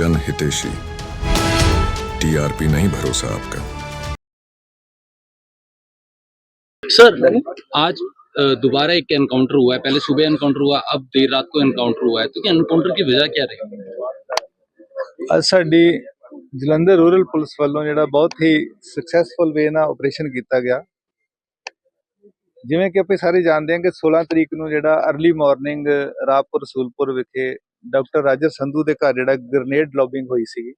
जन हितेशी टीआरपी नहीं भरोसा आपका सर आज दोबारा एक एनकाउंटर हुआ है पहले सुबह एनकाउंटर हुआ अब देर रात को एनकाउंटर हुआ है तो क्या एनकाउंटर की वजह क्या रही आज साड़ी ਜਲੰਧਰ ਰੂਰਲ ਪੁਲਿਸ ਵੱਲੋਂ ਜਿਹੜਾ ਬਹੁਤ ਹੀ ਸਕਸੈਸਫੁਲ ਵੇ ਨਾਲ ਆਪਰੇਸ਼ਨ ਕੀਤਾ ਗਿਆ ਜਿਵੇਂ ਕਿ ਆਪਾਂ ਸਾਰੇ ਜਾਣਦੇ ਹਾਂ ਕਿ 16 ਤਰੀਕ ਨੂੰ ਜਿਹੜਾ अर्ਲੀ ਮਾਰਨਿੰਗ ਰਾਪੁਰ ਸੂਲਪੁਰ ਵਿਖੇ ਡਾਕਟਰ ਰਾਜਰ ਸੰਧੂ ਦੇ ਘਰ ਜਿਹੜਾ ਗ੍ਰਨੇਡ ਲੌਬਿੰਗ ਹੋਈ ਸੀਗੀ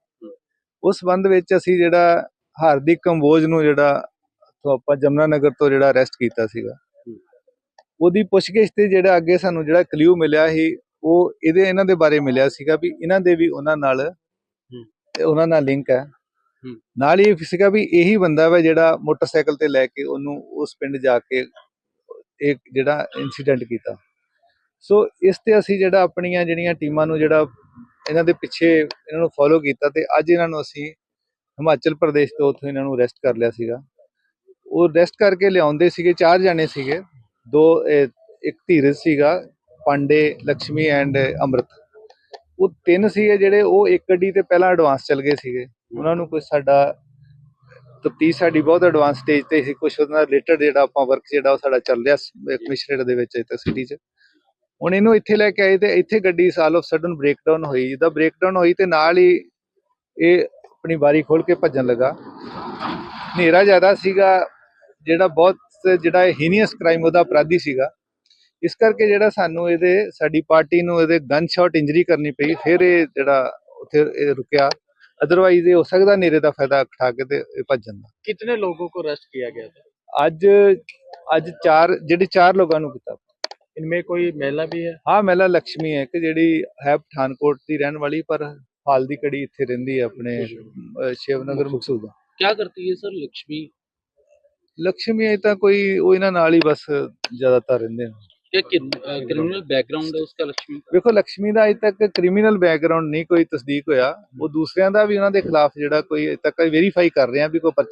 ਉਸ ਸੰਬੰਧ ਵਿੱਚ ਅਸੀਂ ਜਿਹੜਾ ਹਾਰਦਿਕ ਕੰਬੋਜ ਨੂੰ ਜਿਹੜਾ ਤੋਂ ਆਪਾਂ ਜਮਨਾ ਨਗਰ ਤੋਂ ਜਿਹੜਾ ਅਰੈਸਟ ਕੀਤਾ ਸੀਗਾ ਉਹਦੀ ਪੁੱਛਗਿੱਛ ਤੇ ਜਿਹੜਾ ਅੱਗੇ ਸਾਨੂੰ ਜਿਹੜਾ ਕਲੂ ਮਿਲਿਆ ਸੀ ਉਹ ਇਹਦੇ ਇਹਨਾਂ ਦੇ ਬਾਰੇ ਮਿਲਿਆ ਸੀਗਾ ਵੀ ਇਹਨਾਂ ਦੇ ਵੀ ਉਹਨਾਂ ਨਾਲ ਤੇ ਉਹਨਾਂ ਨਾਲ ਲਿੰਕ ਹੈ। ਨਾਲ ਹੀ ਸੀਗਾ ਵੀ ਇਹੀ ਬੰਦਾ ਵਾ ਜਿਹੜਾ ਮੋਟਰਸਾਈਕਲ ਤੇ ਲੈ ਕੇ ਉਹਨੂੰ ਉਸ ਪਿੰਡ ਜਾ ਕੇ ਇੱਕ ਜਿਹੜਾ ਇਨਸੀਡੈਂਟ ਕੀਤਾ। ਸੋ ਇਸ ਤੇ ਅਸੀਂ ਜਿਹੜਾ ਆਪਣੀਆਂ ਜਿਹੜੀਆਂ ਟੀਮਾਂ ਨੂੰ ਜਿਹੜਾ ਇਹਨਾਂ ਦੇ ਪਿੱਛੇ ਇਹਨਾਂ ਨੂੰ ਫੋਲੋ ਕੀਤਾ ਤੇ ਅੱਜ ਇਹਨਾਂ ਨੂੰ ਅਸੀਂ ਹਿਮਾਚਲ ਪ੍ਰਦੇਸ਼ ਤੋਂ ਉੱਥੋਂ ਇਹਨਾਂ ਨੂੰ ਅਰੈਸਟ ਕਰ ਲਿਆ ਸੀਗਾ। ਉਹ ਅਰੈਸਟ ਕਰਕੇ ਲਿਆਉਂਦੇ ਸੀਗੇ ਚਾਰ ਜਾਣੇ ਸੀਗੇ। ਦੋ ਇਹ, ਇੱਕ ਧੀਰਜ ਸੀਗਾ ਪਾਂਡੇ ਲక్ష్ਮੀ ਐਂਡ ਅੰਮ੍ਰਿਤ। ਉਹ ਤਿੰਨ ਸੀਗੇ ਜਿਹੜੇ ਉਹ ਇੱਕ ਗੱਡੀ ਤੇ ਪਹਿਲਾਂ ਐਡਵਾਂਸ ਚੱਲ ਗਏ ਸੀਗੇ। ਉਹਨਾਂ ਨੂੰ ਕੋਈ ਸਾਡਾ ਤਫਤੀਸ਼ ਸਾਡੀ ਬਹੁਤ ਐਡਵਾਂਸ ਸਟੇਜ ਤੇ ਸੀ ਕੁਝ ਉਹਨਾਂ ਦਾ ਰਿਲੇਟਡ ਜਿਹੜਾ ਆਪਾਂ ਵਰਕ ਜਿਹੜਾ ਉਹ ਸਾਡਾ ਚੱਲ ਰਿਹਾ ਕਮਿਸ਼ਨਰੇਟ ਦੇ ਵਿੱਚ ਇੱਥੇ ਸਿਟੀ 'ਚ। ਹੁਣ ਇਹਨੂੰ ਇੱਥੇ ਲੈ ਕੇ ਆਏ ਤੇ ਇੱਥੇ ਗੱਡੀ ਸਾਲ ਆਫ ਸਡਨ ਬ੍ਰੇਕਡਾਊਨ ਹੋਈ। ਜਿਹਦਾ ਬ੍ਰੇਕਡਾਊਨ ਹੋਈ ਤੇ ਨਾਲ ਹੀ ਇਹ ਆਪਣੀ ਬਾਰੀ ਖੋਲ ਕੇ ਭੱਜਣ ਲੱਗਾ। ਹਨੇਰਾ ਜ਼ਿਆਦਾ ਸੀਗਾ ਜਿਹੜਾ ਬਹੁਤ ਜਿਹੜਾ ਹੀਨੀਅਸ ਕ੍ਰਾਈਮ ਉਹਦਾ ਅਪਰਾਧੀ ਸੀਗਾ। ਇਸ ਕਰਕੇ ਜਿਹੜਾ ਸਾਨੂੰ ਇਹਦੇ ਸਾਡੀ ਪਾਰਟੀ ਨੂੰ ਇਹਦੇ ਗਨ ਸ਼ਾਟ ਇੰਜਰੀ ਕਰਨੀ ਪਈ ਫਿਰ ਇਹ ਜਿਹੜਾ ਉੱਥੇ ਰੁਕਿਆ। ਅਦਰਵਾਈਜ਼ ਇਹ ਹੋ ਸਕਦਾ ਨੇਰੇ ਦਾ ਫਾਇਦਾ ਉਠਾ ਕੇ ਤੇ ਭੱਜ ਜਾਂਦਾ ਕਿੰਨੇ ਲੋਗੋ ਕੋ ਅਰੈਸਟ ਕੀਤਾ ਗਿਆ ਅੱਜ ਅੱਜ ਚਾਰ ਜਿਹੜੇ ਚਾਰ ਲੋਕਾਂ ਨੂੰ ਕੀਤਾ। इनमें कोई महिला भी है? ਹਾਂ ਮਹਿਲਾ ਲక్ష్ਮੀ ਹੈ ਕਿ ਜਿਹੜੀ ਹੈ ਪਠਾਨਕੋਟ ਦੀ ਰਹਿਣ ਵਾਲੀ ਪਰ ਹਾਲ ਦੀ ਕੜੀ ਇੱਥੇ ਰਹਿੰਦੀ ਹੈ ਆਪਣੇ ਸ਼ਿਵਨਗਰ ਮਕਸੂਦਾ क्या करती है सर लक्ष्मी? ਲక్ష్ਮੀ ਇਹ ਤਾਂ ਕੋਈ ਉਹ ਇਹਨਾਂ ਨਾਲ ਹੀ ਬਸ ਜ਼ਿਆਦਾਤਰ ਰਹਿੰਦੇ ਨੇ क्या क्रिमिनल बैकग्राउंड है उसका लक्ष्मी का? ਵੇਖੋ ਲక్ష్ਮੀ ਦਾ ਅਜੇ ਤੱਕ ਕ੍ਰਿਮੀਨਲ ਬੈਕਗ੍ਰਾਉਂਡ ਨਹੀਂ ਕੋਈ ਤਸਦੀਕ ਹੋਇਆ ਉਹ ਦੂਸਰਿਆਂ ਦਾ ਵੀ ਉਹਨਾਂ ਦੇ ਖਿਲਾਫ ਜਿਹੜਾ ਕੋਈ ਅਜੇ ਤੱਕ ਵੈਰੀਫਾਈ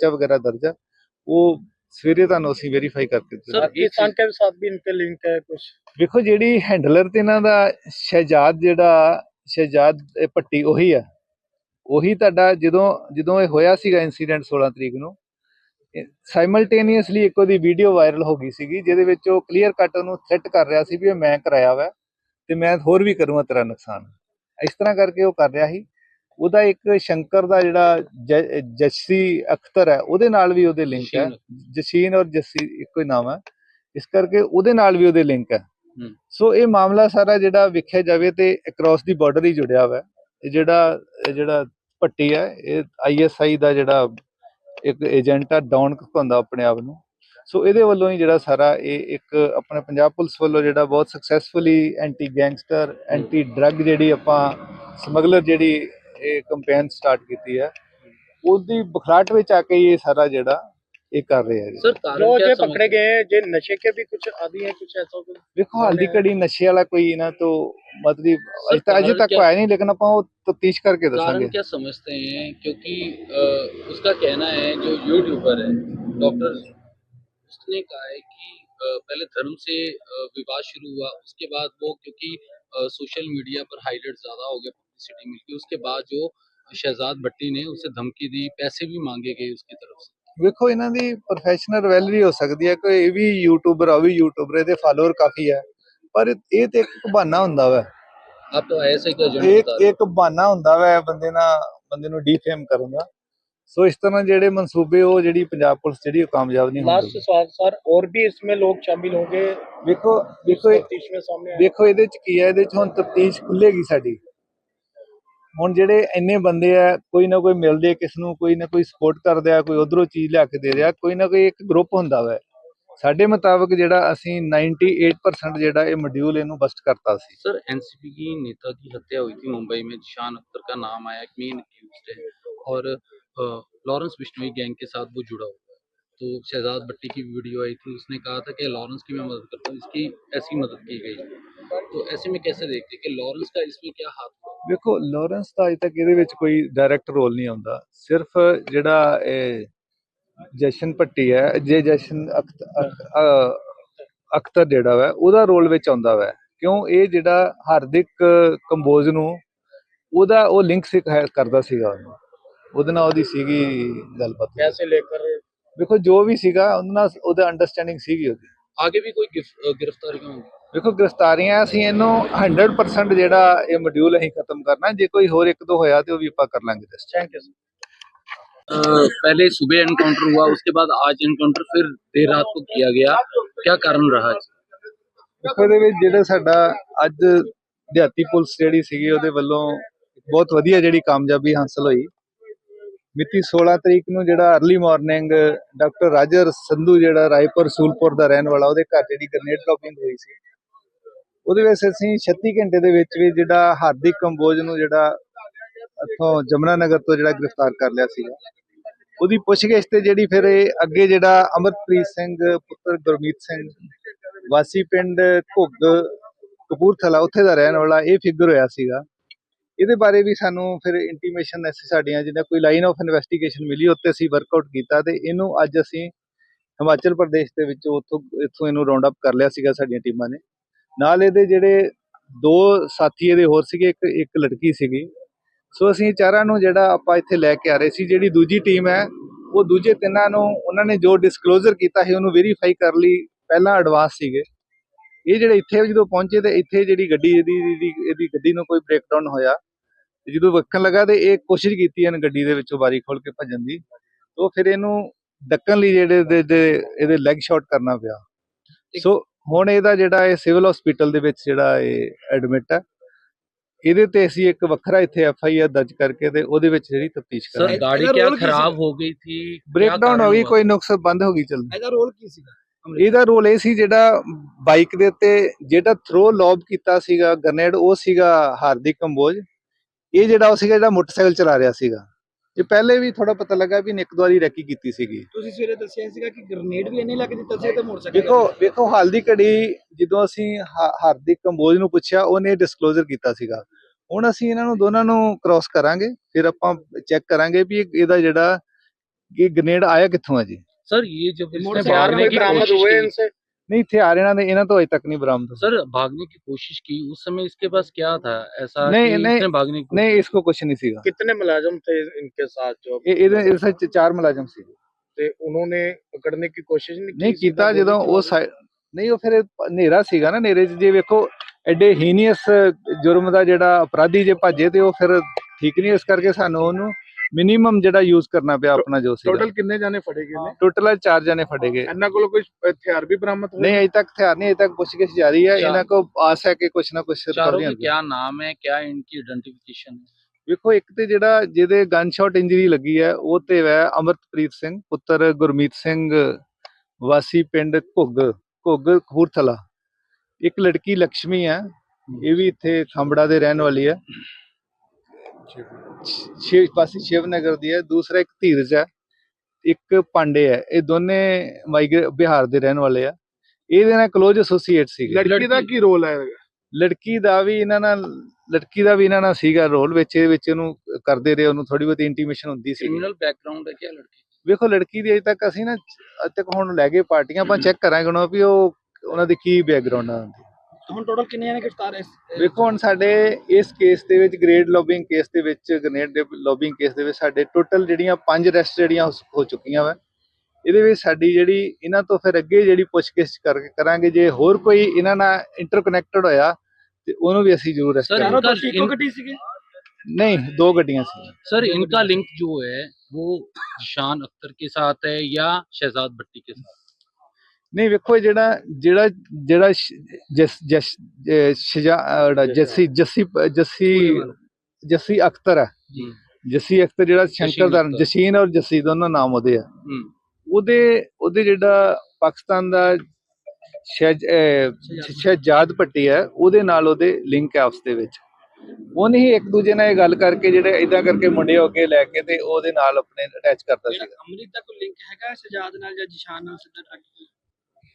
ਵਗੈਰਾ ਦਰਜ ਆ ਸਵੇਰੇ ਤੁਹਾਨੂੰ ਅਸੀਂ ਵੈਰੀਫਾਈ ਕਰਕੇ सर ਦੱਸਾਂਗੇ। एक पाकिस्तान के साथ भी इनके लिंक है कुछ ਵੇਖੋ ਜਿਹੜੀ ਹੈਂਡਲਰ ਤੇ ਇਹਨਾਂ ਦਾ ਸ਼ਹਿਜਾਦ ਜਿਹੜਾ ਸ਼ਹਿਜਾਦ ਇਹ ਭੱਟੀ ਉਹੀ ਆ ਉਹੀ ਤੁਹਾਡਾ ਜਦੋਂ ਜਦੋਂ ਇਹ ਹੋਇਆ ਸੀਗਾ ਇਨਸੀਡੈਂਟ 16 ਤਰੀਕ ਨੂੰ ਸਾਈਮਲਟੇਨੀਅਸਲੀ ਇੱਕ ਉਹਦੀ ਵੀਡੀਓ ਵਾਇਰਲ ਹੋ ਗਈ ਸੀਗੀ ਜਿਹਦੇ ਵਿੱਚ ਉਹ ਕਲੀਅਰ ਕੱਟ ਉਹਨੂੰ ਥ੍ਰੈਟ ਕਰ ਰਿਹਾ ਸੀ ਵੀ ਇਹ ਮੈਂ ਕਰਾਇਆ ਵਾ ਤੇ ਮੈਂ ਹੋਰ ਵੀ ਕਰੂੰਗਾ ਤੇਰਾ ਨੁਕਸਾਨ ਇਸ ਤਰ੍ਹਾਂ ਕਰਕੇ ਉਹ ਕਰ ਰਿਹਾ ਸੀ ਉਹਦਾ ਇੱਕ ਸ਼ੰਕਰ ਦਾ ਜਿਹੜਾ ਜੱਸੀ ਅਖਤਰ ਹੈ ਉਹਦੇ ਨਾਲ ਵੀ ਉਹਦੇ ਲਿੰਕ ਹੈ। ਜਸੀਨ। ਔਰ ਜੱਸੀ ਇੱਕੋ ਹੀ ਨਾਮ ਹੈ। ਇਸ ਕਰਕੇ ਉਹਦੇ ਨਾਲ ਵੀ ਉਹਦੇ ਲਿੰਕ ਹੈ। ਸੋ ਇਹ ਮਾਮਲਾ ਸਾਰਾ ਜਿਹੜਾ ਵੇਖਿਆ ਜਾਵੇ ਤੇ ਅਕ੍ਰੋਸ ਦੀ ਬਾਰਡਰ ਹੀ ਜੁੜਿਆ ਹੋਇਆ ਹੈ। ਇਹ ਜਿਹੜਾ ਜਿਹੜਾ ਭੱਟੀ ਹੈ ਇਹ ਆਈਐਸਆਈ ਦਾ ਜਿਹੜਾ ਇੱਕ ਏਜੰਟ ਆ ਡਾਊਨ ਹੁੰਦਾ ਆਪਣੇ ਆਪ ਨੂੰ। ਸੋ ਇਹਦੇ ਵੱਲੋਂ ਹੀ ਜਿਹੜਾ ਸਾਰਾ ਇਹ ਇੱਕ ਆਪਣੇ ਪੰਜਾਬ ਪੁਲਿਸ ਵੱਲੋਂ ਜਿਹੜਾ ਬਹੁਤ successfully anti gangster anti drug ਜਿਹੜੀ ਆਪਾਂ ਸਮਗਲਰ ਜਿਹੜੀ ਇਹ ਕੰਪੇਨ ਸਟਾਰਟ ਕੀਤੀ ਹੈ ਉਹਦੀ ਬਖਲਾਟ ਵਿੱਚ ਆ ਕੇ ਹੀ ਇਹ ਸਾਰਾ ਜਿਹੜਾ ਇਹ ਕਰ ਰਹੇ ਆ ਜੀ सर कारण जो क्या जो समझ पकड़े गए हैं जो नशे के भी कुछ आदि हैं कुछ ऐसा कुछ ਵੇਖੋ ਹਾਲ ਦੀ ਘੜੀ ਨਸ਼ੇ ਵਾਲਾ ਕੋਈ ਇਹਨਾਂ ਤੋਂ ਮਤਲਬ ਅਜੇ ਤੱਕ ਅਜੇ ਕਾਰਨ ਤੱਕ ਕਿਆ- ਆਇਆ ਨਹੀਂ ਲੇਕਿਨ ਆਪਾਂ ਉਹ ਤਫਤੀਸ਼ ਕਰਕੇ कारण ਦੱਸਾਂਗੇ क्या समझते हैं क्योंकि अ, उसका कहना है जो यूट्यूबर है डॉक्टर उसने कहा है कि अ, पहले धर्म से अ, विवाद शुरू हुआ उसके बाद वो क्योंकि अ, सोशल मीडिया पर हाईलाइट ज्यादा हो गया पब्लिसिटी मिल गई उसके बाद जो शहजाद भट्टी ने उसे धमकी दी पैसे भी मांगे गए उसकी तरफ से ਵੇਖੋ ਇਹਨਾਂ ਦੀ ਪ੍ਰੋਫੈਸ਼ਨਲ ਵੈਲਿਊ ਹੋ ਸਕਦੀ ਹੈ ਕਿ ਇਹ ਵੀ ਯੂਟਿਊਬਰ ਆ ਉਹ ਵੀ ਯੂਟਿਊਬਰ ਇਹਦੇ ਫਾਲੋਅਰ ਕਾਫੀ ਹੈ ਪਰ ਇਹ ਤੇ ਇੱਕ ਬਹਾਨਾ ਹੁੰਦਾ ਵਾ आप तो ऐसे का एजेंट ਇੱਕ बता रहे ਇੱਕ ਬਹਾਨਾ ਹੁੰਦਾ ਵਾ ਬੰਦੇ ਨਾਲ ਬੰਦੇ ਨੂੰ ਡੀਫੇਮ ਕਰਨ ਦਾ ਸੋ ਇਸ ਤਰ੍ਹਾਂ ਜਿਹੜੇ ਮਨਸੂਬੇ ਉਹ ਜਿਹੜੀ ਪੰਜਾਬ ਪੁਲਿਸ ਜਿਹੜੀ ਉਹ ਕਾਮਯਾਬ ਨਹੀਂ लास्ट ਹੁੰਦੀ सवाल सर और भी इसमें लोग शामिल होंगे ਵੇਖੋ ਵੇਖੋ ਇਹ- तफ्तीश में सामने आए। ਵੇਖੋ ਇਹਦੇ ਚ ਕੀ ਹੈ ਇਹਦੇ ਚ ਹੁਣ ਤਫਤੀਸ਼ ਖੁੱਲੇਗੀ ਸਾਡੀ ਹੁਣ ਜਿਹੜੇ ਇੰਨੇ ਬੰਦੇ ਆ ਕੋਈ ਨਾ ਕੋਈ ਮਿਲਦੇ ਕਿਸ ਨੂੰ ਕੋਈ ਨਾ ਕੋਈ ਸਪੋਰਟ ਕਰਦੇ ਆ ਕੋਈ ਉਧਰੋਂ ਚੀਜ਼ ਲਿਆ ਕੇ ਦੇ ਰਿਹਾ ਕੋਈ ਨਾ ਕੋਈ ਇੱਕ ਗਰੁੱਪ ਹੁੰਦਾ ਵਾ ਸਾਡੇ ਮੁਤਾਬਕ ਜਿਹੜਾ ਅਸੀਂ 98% ਜਿਹੜਾ ਇਹ ਮੋਡਿਊਲ ਇਹਨੂੰ ਬਸਟ ਕਰਤਾ ਸੀ सर एनसीपी की नेता की हत्या हुई थी मुंबई में जिशान अख्तर का नाम आया मेन अक्यूज्ड है और अ, लॉरेंस बिश्नोई गैंग के साथ वो जुड़ा हुआ है तो शहजाद भट्टी की वीडियो आई थी उसने कहा था कि लॉरेंस की मैं मदद करता हूँ इसकी ऐसी मदद की गई तो ऐसे में कैसे देखते हैं कि लॉरेंस का इसमें क्या हाथ हुआ ਵੇਖੋ ਲਾਰੈਂਸ ਦਾ ਅਜੇ ਤੱਕ ਇਹਦੇ ਵਿੱਚ ਕੋਈ ਡਾਇਰੈਕਟ ਰੋਲ ਨਹੀਂ ਆਉਂਦਾ ਸਿਰਫ ਜਿਹੜਾ ਇਹ ਜਸ਼ਨ ਭੱਟੀ ਹੈ ਜੇ ਜਸ਼ਨ ਅਖਤ- ਅਖ- ਅ- ਅਖਤਰ ਜਿਹੜਾ ਵਾ ਉਹਦਾ ਰੋਲ ਵਿੱਚ ਆਉਂਦਾ ਵਾ ਕਿਉਂ ਇਹ ਜਿਹੜਾ ਹਾਰਦਿਕ ਕੰਬੋਜ ਨੂੰ ਉਹਦਾ ਉਹ ਲਿੰਕ ਸੀ ਕਰਦਾ ਸੀਗਾ ਉਹਨੂੰ ਉਹਦੇ ਨਾਲ ਉਹਦੀ ਸੀਗੀ ਗੱਲਬਾਤ कैसे लेकर ਵੇਖੋ ਜੋ ਵੀ ਸੀਗਾ ਉਹਦੇ ਨਾਲ ਉਹਦਾ ਅੰਡਰਸਟੈਂਡਿੰਗ ਸੀਗੀ ਉਹਦੀ आगे भी कोई गिरफ- अ, गिरफ्तारियां होंगी ਵੇਖੋ ਗ੍ਰਿਫਤਾਰੀਆਂ ਅਸੀਂ ਇਹਨੂੰ 100% ਜਿਹੜਾ ਇਹ ਮੋਡਿਊਲ ਅਸੀਂ ਖਤਮ ਕਰਨਾ ਜੇ ਕੋਈ ਹੋਰ ਇੱਕ ਦੋ ਹੋਇਆ ਤੇ ਉਹ ਵੀ ਆਪਾਂ ਕਰ ਲਾਂਗੇ ਟੈਸਟ थैंक यू अ, पहले सुबह एनकाउंटर हुआ उसके बाद आज एनकाउंटर फिर देर रात को किया गया क्या कारण रहा है ਦੇਖੋ ਇਹਦੇ ਵਿੱਚ ਜਿਹੜਾ ਸਾਡਾ ਅੱਜ ਦਿਹਾਤੀ ਪੁਲਿਸ ਜਿਹੜੀ ਸੀਗੀ ਉਹਦੇ ਵੱਲੋਂ ਬਹੁਤ ਵਧੀਆ ਜਿਹੜੀ ਕਾਮਯਾਬੀ ਹਾਸਲ ਹੋਈ ਮਿਤੀ 16 ਤਰੀਕ ਨੂੰ ਜਿਹੜਾ early morning doctor Roger Sandhu ਜਿਹੜਾ ਰਾਏਪੁਰ ਸੂਲਪੁਰ ਦਾ ਰਹਿਣ ਵਾਲਾ, ਉਹਦੇ ਘਰ ਜਿਹੜੀ ਗ੍ਰਨੇਡ ਡ੍ਰੌਪਿੰਗ ਹੋਈ ਸੀ। ਉਹਦੇ ਵਿੱਚ ਅਸੀਂ 36 ਘੰਟੇ ਦੇ ਵਿੱਚ ਵੀ ਜਿਹੜਾ ਹਾਰਦਿਕ ਕੰਬੋਜ ਨੂੰ ਜਿਹੜਾ ਇੱਥੋਂ ਜਮਨਾ ਨਗਰ ਤੋਂ ਜਿਹੜਾ ਗ੍ਰਿਫਤਾਰ ਕਰ ਲਿਆ ਸੀਗਾ। ਉਹਦੀ ਪੁੱਛਗਿੱਛ ਤੇ ਜਿਹੜੀ ਫਿਰ ਇਹ ਅੱਗੇ ਜਿਹੜਾ ਅਮਰਪ੍ਰੀਤ ਸਿੰਘ, ਪੁੱਤਰ ਗੁਰਮੀਤ ਸਿੰਘ, ਵਾਸੀ ਪਿੰਡ ਘੁੱਗ ਕਪੂਰਥਲਾ, ਉੱਥੇ ਦਾ ਰਹਿਣ ਵਾਲਾ, ਇਹ ਫਿਗਰ ਹੋਇਆ ਸੀਗਾ। ਇਹਦੇ ਬਾਰੇ ਵੀ ਸਾਨੂੰ ਫਿਰ ਇੰਟੀਮੇਸ਼ਨ ਐਸੀ ਸਾਡੀਆਂ ਜਿਹਦਾ ਕੋਈ ਲਾਈਨ ਆਫ ਇਨਵੈਸਟੀਗੇਸ਼ਨ ਮਿਲੀ ਉੱਤੇ ਅਸੀਂ ਵਰਕਆਊਟ ਕੀਤਾ ਤੇ ਇਹਨੂੰ ਅੱਜ ਅਸੀਂ ਹਿਮਾਚਲ ਪ੍ਰਦੇਸ਼ ਦੇ ਵਿੱਚ ਉੱਥੋਂ, ਇੱਥੋਂ ਇਹਨੂੰ ਰਾਉਂਡ ਅਪ ਕਰ ਲਿਆ ਸੀਗਾ ਸਾਡੀਆਂ ਟੀਮਾਂ ਨੇ। ਨਾਲ ਇਹਦੇ ਜਿਹੜੇ ਦੋ ਸਾਥੀ ਇਹਦੇ ਹੋਰ ਸੀਗੇ, ਇੱਕ ਇੱਕ ਲੜਕੀ ਸੀਗੀ। ਸੋ ਅਸੀਂ ਚਾਰਾਂ ਨੂੰ ਜਿਹੜਾ ਆਪਾਂ ਇੱਥੇ ਲੈ ਕੇ ਆ ਰਹੇ ਸੀ, ਜਿਹੜੀ ਦੂਜੀ ਟੀਮ ਹੈ, ਉਹ ਦੂਜੇ ਤਿੰਨਾਂ ਨੂੰ ਉਹਨਾਂ ਨੇ ਜੋ ਡਿਸਕਲੋਜ਼ਰ ਕੀਤਾ ਸੀ, ਉਹਨੂੰ ਵੈਰੀਫਾਈ ਕਰ ਲਈ, ਪਹਿਲਾਂ ਐਡਵਾਂਸ ਸੀਗੇ। ਇਹ ਜਿਹੜੇ ਇੱਥੇ ਜਦੋਂ ਪਹੁੰਚੇ ਤੇ ਇੱਥੇ ਜਿਹੜੀ ਗੱਡੀ, ਇਹਦੀ ਇਹਦੀ ਇਹਦੀ ਗੱਡੀ ਨੂੰ ਕੋਈ ਬ੍ਰੇਕਡਾਊਨ ਹੋਇਆ ਤੇ ਜਦੋਂ ਵੱਖਣ ਲਗਾ ਤੇ ਇਹ ਕੋਸ਼ਿਸ਼ ਕੀਤੀ ਇਹਨ ਗੱਡੀ ਦੇ ਵਿੱਚੋਂ ਬਾਰੀ ਖੋਲ ਕੇ ਭੱਜਣ ਦੀ ਤੋਂ ਫਿਰ ਇਹਨੂੰ ਡੱਕਣ ਲਈ ਜਿਹੜੇ ਦੇ ਇਹਦੇ ਲੈਗ ਸ਼ਾਟ ਕਰਨਾ ਪਿਆ। ਸੋ ਹੁਣ ਇਹਦਾ ਜਿਹੜਾ ਇਹ ਸਿਵਲ ਹਸਪੀਟਲ ਦੇ ਵਿੱਚ ਜਿਹੜਾ ਇਹ ਐਡਮਿਟ ਹੈ ਇਹਦੇ ਤੇ ਅਸੀਂ ਇੱਕ ਵੱਖਰਾ ਇੱਥੇ ਐਫ ਆਈ ਆਰ ਦਰਜ ਕਰਕੇ ਤੇ ਉਹਦੇ ਵਿੱਚ ਜਿਹੜੀ ਤਫਤੀਸ਼ ਕਰਾਂਗੇ। ਸਰ ਗਾੜੀ ਕਿਆ ਖਰਾਬ ਹੋ ਗਈ ਸੀ? ਬ੍ਰੇਕਡਾਊਨ ਹੋ ਗਈ ਕੋਈ ਨੁਕਸ ਬੰਦ ਹੋ ਗਈ ਚੱਲ ਇਹਦਾ ਰੋਲ ਕੀ ਸੀਗਾ? ਇਹਦਾ ਰੋਲ ਇਹ ਸੀ ਜਿਹੜਾ ਬਾਈਕ ਦੇ ਉੱਤੇ ਜਿਹੜਾ ਥਰੋ ਲੌਬ ਕੀਤਾ ਸੀਗਾ ਗ੍ਰਨੇਡ ਉਹ ਸੀਗਾ ਹਾਰਦਿਕ ਕੰਬੋਜ। ਇਹ ਜਿਹੜਾ ਸੀਗਾ ਜਿਹੜਾ ਮੋਟਰਸਾਈਕਲ ਚਲਾ ਰਿਹਾ ਸੀਗਾ। ਇਹ ਪਹਿਲੇ ਵੀ ਥੋੜਾ ਪਤਾ ਲੱਗਾ ਵੀ ਨੇ ਇੱਕ ਦੋ ਰੈਕੀ ਕੀਤੀ ਸੀਗੀ। ਤੁਸੀਂ ਸਵੇਰੇ ਦੱਸਿਆ ਸੀਗਾ ਕਿ ਗ੍ਰਨੇਡ ਵੀ ਇੰਨੇ ਲੱਗ ਦਿੱਤਾ ਸੀ ਤੇ ਮੋਟਰਸਾਈਕਲ ਦੇਖੋ ਦੇਖੋ ਹਾਲ ਦੀ ਘੜੀ ਜਦੋਂ ਅਸੀਂ ਹਾਰਦਿਕ ਕੰਬੋਜ ਨੂੰ ਪੁੱਛਿਆ ਉਹਨੇ ਡਿਸਕਲੋਜ਼ਰ ਕੀਤਾ ਸੀਗਾ। ਹੁਣ ਅਸੀਂ ਇਹਨਾਂ ਨੂੰ ਦੋਨਾਂ ਨੂੰ ਕ੍ਰੋਸ ਕਰਾਂਗੇ ਫਿਰ ਆਪਾਂ ਚੈੱਕ ਕਰਾਂਗੇ ਵੀ ਇਹਦਾ ਜਿਹੜਾ ਕਿ ਗ੍ਰਨੇਡ ਆਇਆ ਕਿੱਥੋਂ ਆ ਜੀ। ਸਰ ਇਹ ਜੋ ਮੋਟਰਸਾਈਕਲ ਬਰਾਮਦ ਹੋਏ ਇਨਸੇ नहीं हथियार इन्होंने इन्होंने तो अज तक नहीं बरामद सर भागने की कोशिश की उस समय इसके पास क्या था ऐसा नहीं नहीं भागने की नहीं इसको कुछ नहीं सीगा कितने मुलाजम थे इनके साथ जो इधर चार मुलाजम सी ਤੇ ਉਹਨੇ ਪਕੜਨੇ ਦੀ ਕੋਸ਼ਿਸ਼ ਨਹੀਂ ਨਹੀਂ ਕੀਤਾ ਜਦੋਂ ਉਹ ਨਹੀਂ ਉਹ ਫਿਰ ਹਨੇਰਾ ਸੀਗਾ ਨਾ ਹਨੇਰੇ 'ਚ ਜੇ ਵੇਖੋ ਐਡੇ ਹੀਨੀਅਸ ਜੁਰਮ ਦਾ ਜਿਹੜਾ ਅਪਰਾਧੀ ਜੇ ਭਾਜੇ ਤੇ ਉਹ ਫਿਰ ਠੀਕ ਨਹੀਂ ਇਸ ਕਰਕੇ ਸਾਨੂੰ ਉਹਨੂੰ ਮਿਨੀਮਮ ਜਿਹੜਾ ਯੂਜ਼ ਕਰਨਾ ਪਿਆ ਆਪਣਾ ਜੋ ਸੀ ਟੋਟਲ ਕਿੰਨੇ ਜਾਣੇ ਫੜੇ ਗਏ ਨੇ ਟੋਟਲ ਚਾਰ ਜਾਣੇ ਫੜੇ ਗਏ ਇਹਨਾਂ ਕੋਲ ਕੋਈ ਹਥਿਆਰ ਵੀ ਬਰਾਮਦ ਹੋਏ? ਨਹੀਂ ਅਜੇ ਤੱਕ ਹਥਿਆਰ ਨਹੀਂ ਅਜੇ ਤੱਕ ਪੁੱਛਗਿੱਛ ਜਾਰੀ ਹੈ। ਇਹਨਾਂ ਕੋ ਆਸ ਹੈ ਕਿ ਕੁਛ ਨਾ ਕੁਛ ਰਿਕਵਰੀ ਹੋਵੇ ਕੀ ਨਾਮ ਹੈ ਕੀ ਇਨਕੀ ਆਇਡੈਂਟੀਫਿਕੇਸ਼ਨ ਵੇਖੋ ਇੱਕ ਤੇ ਜਿਹੜਾ ਜਿਹਦੇ ਗਨ ਸ਼ਾਟ ਇੰਜਰੀ ਲੱਗੀ ਹੈ ਉਹ ਤੇ ਹੈ ਅਮਰਤਪ੍ਰੀਤ ਸਿੰਘ ਪੁੱਤਰ ਗੁਰਮੀਤ ਸਿੰਘ ਵਾਸੀ ਪਿੰਡ ਘੁੱਗ ਘੁੱਗ ਖੂਰਥਲਾ ਇੱਕ ਲੜਕੀ ਲక్ష్ਮੀ ਹੈ ਇਹ ਵੀ ਇੱਥੇ ਖੰਬੜਾ ਦੇ ਰਹਿਣ ਵਾਲੀ ਹੈ। ਸ਼ਿਵ ਪਾਸੀ ਸ਼ਿਵ ਨਗਰ ਦੀ ਹੈ ਦੂਸਰਾ ਇੱਕ ਧੀਰਜ ਹੈ ਇੱਕ ਪਾਂਡੇ ਹੈ। ਇਹ ਦੋਨੇ ਮਾਈਗ੍ਰੇ ਬਿਹਾਰ ਦੇ ਰਹਿਣ ਵਾਲੇ ਆ। ਇਹਦੇ ਨਾਲ ক্লোਜ਼ ਐਸੋਸੀਏਟ ਸੀ ਲੜਕੀ ਦਾ ਕੀ ਰੋਲ ਹੈ? ਲੜਕੀ ਦਾ ਵੀ ਇਹਨਾਂ ਨਾਲ ਲੜਕੀ ਦਾ ਵੀ ਇਹਨਾਂ ਨਾਲ ਸੀਗਾ ਰੋਲ ਵਿੱਚ ਇਹ ਵਿੱਚ ਇਹਨੂੰ ਕਰਦੇ ਰਹੇ ਉਹਨੂੰ ਥੋੜੀ ਬਹੁਤੀ ਇੰਟੀਮੇਸ਼ਨ ਹੁੰਦੀ ਸੀ। ਕ੍ਰਿਮੀਨਲ ਬੈਕਗ੍ਰਾਉਂਡ ਹੈ ਕਿਆ ਲੜਕੀ ਵੇਖੋ ਲੜਕੀ ਦੀ ਅਜੇ ਤੱਕ ਅਸੀਂ ਨਾ ਅਜੇ ਤੱਕ ਹੁਣ ਲੈ ਗਏ ਪਾਰਟੀਆਂ ਆਪਾਂ ਚੈੱਕ ਕਰਾਂਗੇ ਉਹਨਾਂ ਉਹ ਉਹਨਾਂ ਦੀ ਕੀ ਬੈਕਗ੍ਰਾਉਂਡ ਆ। ਹੁਣ ਟੋਟਲ ਕਿੰਨੇ ਜਣੇ ਗ੍ਰਿਫਤਾਰ ਹੈ ਵੇਖੋ ਹੁਣ ਸਾਡੇ ਇਸ ਕੇਸ ਦੇ ਵਿੱਚ ਗ੍ਰੇਡ ਲੌਬਿੰਗ ਕੇਸ ਦੇ ਵਿੱਚ ਗ੍ਰੇਡ ਲੌਬਿੰਗ ਕੇਸ ਦੇ ਵਿੱਚ ਸਾਡੇ ਟੋਟਲ ਜਿਹੜੀਆਂ ਪੰਜ ਅਰੈਸਟ ਜਿਹੜੀਆਂ ਹੋ- ਹੋ ਚੁੱਕੀਆਂ ਵਾ ਇਹਦੇ ਵਿੱਚ ਸਾਡੀ ਜਿਹੜੀ ਇਹਨਾਂ ਤੋਂ ਫਿਰ ਅੱਗੇ ਜਿਹੜੀ ਪੁੱਛਗਿੱਛ ਕਰਕੇ ਕਰਾਂਗੇ ਜੇ ਹੋਰ ਕੋਈ ਇਹਨਾਂ ਨਾਲ ਇੰਟਰਕਨੈਕਟਡ ਹੋਇਆ ਤੇ ਉਹਨੂੰ ਵੀ ਅਸੀਂ ਜ਼ਰੂਰ ਅਰੈਸਟ Sir, ਕਰਾਂਗੇ ਚਾਰੋਂ इनका- ਦੋਸ਼ੀ ਇੱਕੋ इन- ਗੱਡੀ ਸੀਗੇ ਨਹੀਂ ਦੋ ਗੱਡੀਆਂ ਸੀ सर इनका लिंक जो है वो शान अख्तर के साथ है या शहजाद भट्टी के साथ ਨਹੀਂ ਵੇਖੋ ਜਿਹੜਾ ਜਿਹੜਾ ਜਿਹੜਾ ਜਸ ਜਸ ਸ਼ਜਾ ਜੱਸੀ ਜੱਸੀ ਜੱਸੀ ਜੱਸੀ ਅਖਤਰ ਹੈ। ਜੀ। ਜੱਸੀ ਅਖਤਰ ਜਿਹੜਾ ਸ਼ੰਕਰ ਦਾ ਜਸ਼ੀਨ ਔਰ ਜੱਸੀ ਦੋਨੋਂ ਨਾਮ ਉਹਦੇ ਆ। ਉਹਦੇ ਉਹਦੇ ਜਿਹੜਾ ਪਾਕਿਸਤਾਨ ਦਾ ਸ਼ਹਿਜਾਦ ਪੱਟੀ ਹੈ ਉਹਦੇ ਨਾਲ ਉਹਦੇ ਲਿੰਕ ਹੈ ਉਸ ਦੇ ਵਿੱਚ। ਉਹਨੇ ਹੀ ਇੱਕ ਦੂਜੇ ਨਾਲ ਇਹ ਗੱਲ ਕਰਕੇ ਜਿਹੜੇ ਇਦਾਂ ਕਰਕੇ ਮੁੰਡੇ ਹੋ ਕੇ ਲੈ ਕੇ ਤੇ ਉਹਦੇ ਨਾਲ ਆਪਣੇ ਅਟੈਚ ਕਰਦਾ ਸੀ ਅਮਰੀਤ ਦਾ ਲਿੰਕ ਹੈਗਾ ਸ਼ਹਿਜਾਦ ਨਾਲ ਜਾਂ ਜਿਸ਼ਾਨ ਨਾਲ ਸਿੱਧਾ ਡਾਕਟਰ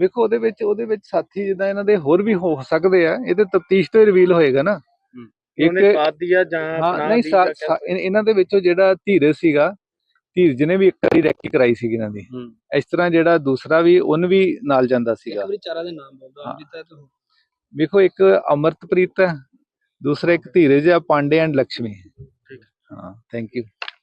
ਵੇਖੋ ਉਹਦੇ ਵਿੱਚ ਉਹਦੇ ਵਿੱਚ ਸਾਥੀ ਜਿੱਦਾਂ ਇਹਨਾਂ ਦੇ ਹੋਰ ਵੀ ਹੋ ਸਕਦੇ ਆ ਇਹ ਤਫਤੀਸ਼ ਤੋਂ ਰਿਵੀਲ ਹੋਏਗਾ ਨਾ। ਇੱਕ ਪਾਤੀ ਜਾਂ ਨਹੀਂ ਇਹਨਾਂ ਦੇ ਵਿੱਚੋਂ ਜਿਹੜਾ ਧੀਰਜ ਸੀਗਾ ਧੀਰਜ ਨੇ ਵੀ ਇੱਕ ਵਾਰੀ ਰੈਕੀ ਕਰਾਈ ਸੀ ਇਹਨਾਂ ਦੀ। ਇਸ ਤਰ੍ਹਾਂ ਜਿਹੜਾ ਦੂਸਰਾ ਵੀ ਉਹਨ ਵੀ ਨਾਲ ਜਾਂਦਾ ਸੀਗਾ। ਇੱਕ ਚਾਰਾ ਦੇ ਨਾਮ ਬੋਲਦਾ ਵੇਖੋ ਇੱਕ ਅਮਰਤਪ੍ਰੀਤ ਹੈ ਦੂਸਰਾ ਇੱਕ ਧੀਰਜ ਆ ਪਾਂਡੇ ਐਂਡ ਲక్ష్ਮੀ ਹਾਂ। Thank you